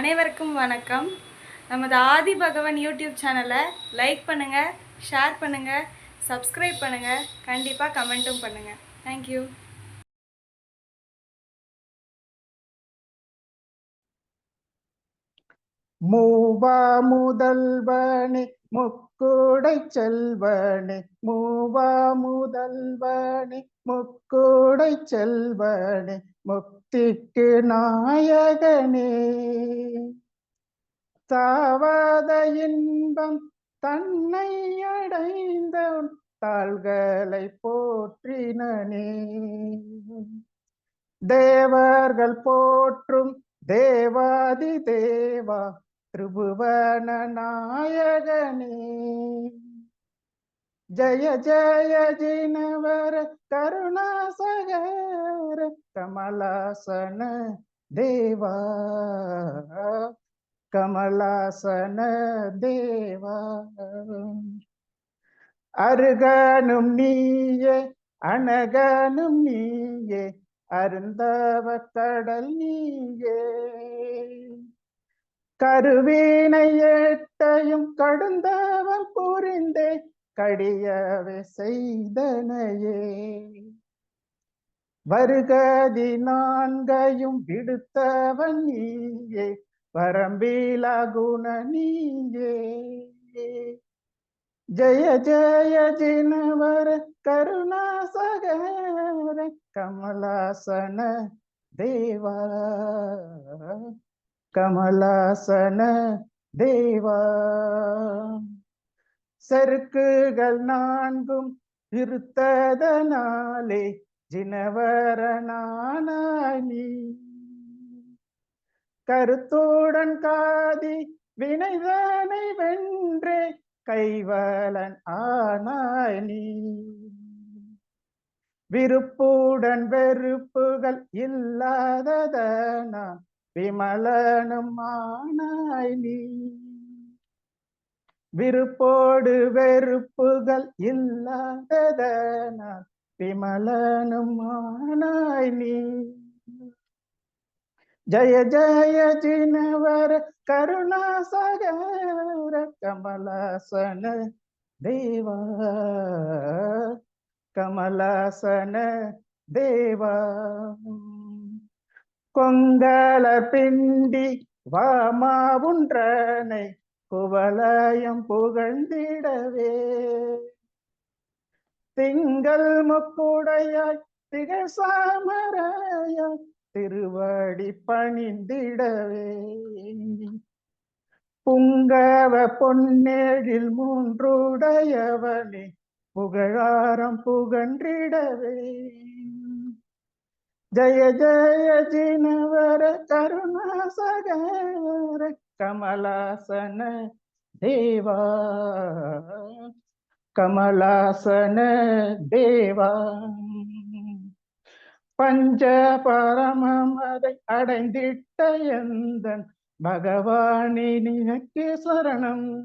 அனைவருக்கும் வணக்கம். நமது ஆதி பகவன் யூடியூப் சேனலை லைக் பண்ணுங்கள் ஷேர் பண்ணுங்கள் சப்ஸ்கிரைப் பண்ணுங்கள் கண்டிப்பாக கமெண்ட்டும் பண்ணுங்கள் தேங்க்யூ மூவா முதல்வனே முக்கூடை செல்வனே மூவா முதல்வனே முக்கூடை செல்வனே முக்திக்கு நாயகனே. சாவாத இன்பம் தன்னை அடைந்தவன் தாள்களை போற்றினனே. தேவர்கள் போற்றும் தேவாதி தேவா திரிபுவன நாயகனே ஜய ஜய ஜினவர கருணாசகர கமலாசன தேவா கமலாசன தேவா அருகனும் நீயே அனகனும் நீயே அருந்தவ கடல் நீயே கருவீனை ஏட்டையும் கடந்தவன் புரிந்தே கடியவை செய்தனையே வருகதி நான்கையும் விடுத்தவன் நீயே வரம்பிலா குண நீயே. ஜய ஜய ஜினவர கருணாசகர கமலாசன தேவா. கமலாசன தேவா. செருக்குகள் நான்கும் இருத்ததனாலே ஜினவரனானாய் கருத்தோடன் காதி வினைதனை வென்றே கைவலன் ஆனாய் நீ. விருப்புடன் வெறுப்புகள் இல்லாததனா விமலனும் ஆனாய் நீ. விருப்போடு வெறுப்புகள் இல்லாததனா விமலனும் ஆனாய் நீ. ஜய ஜய ஜினவர கருணாசகர கமலாசன தேவா. கமலாசன தேவா. கொங்கல பிண்டி வாமாவுன்றனை குவலயம் புகழ்ந்திடவே. திங்கள் முக்குடையாய் திகழ் திருவடி பணிந்திடவே. புங்கவ பொன்னேழில் மூன்றுடையவனே புகழாரம் புகன்றிடவே. ஜய ஜய ஜினவர கருணாசகர கமலாசன தேவா. கமலாசன தேவா. பஞ்ச பரமம் அதை அடைந்திட்ட எந்தன் பகவானே நினக்கு சரணம்.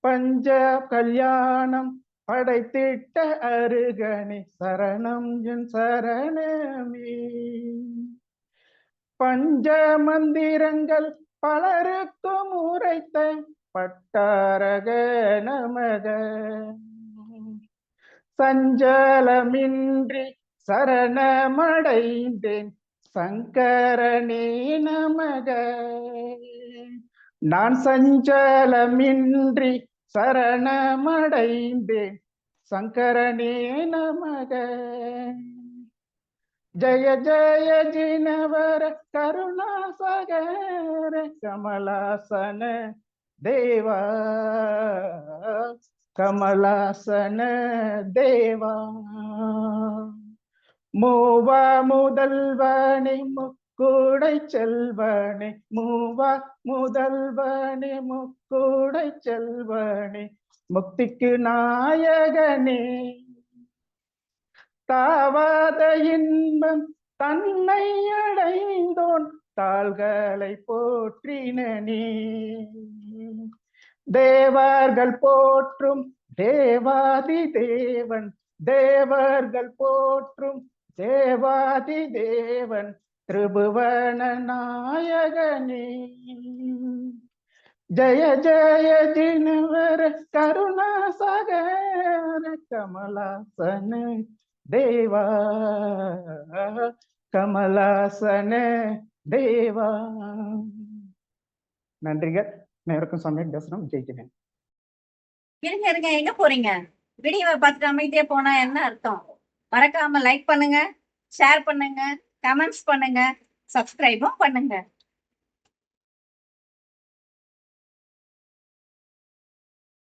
பஞ்ச கல்யாணம் படைத்திட்ட அருகணி சரணம் என் சரணமே. பஞ்ச மந்திரங்கள் பலருக்கும் உரைத்த பட்டாரக நமக சஞ்சலமின்றி சரணமடைந்தேன் சங்கரனே நமக. நான் சஞ்சலமின்றி சரணமடைந்தேன். சங்கரனே நமக. ஜய ஜய ஜினவர கருணாசகர கமலாசன தேவா. கமலாசன தேவா. மூவா முதல்வனே முக்கூடை செல்வனே மூவா முதல்வனே முக்கூடை செல்வனே முக்திக்கு நாயகனே. தாவாத இன்பம் தன்னை அடைந்தோன் தாள்களை போற்றினே தேவர்கள் போற்றும் தேவாதி தேவன் தேவர்கள் போற்றும் தேவாதி தேவன் திரிபுவன நாயகனே ஜய ஜய தினவர கருணா சகர கமலாசன தேவா கமலாசன தேவா. நன்றிகள். நேருக்கும் சமயம் தசனம் ஜெயிக்கிறேன். இருங்க இருங்க எங்க போறீங்க? வீடியோவை பார்த்துட்டு அமைதியா போனா என்ன அர்த்தம்? மறக்காம லைக் பண்ணுங்க ஷேர் பண்ணுங்க. கமெண்ட்ஸ் பண்ணுங்க. சப்ஸ்கிரைபும் பண்ணுங்க.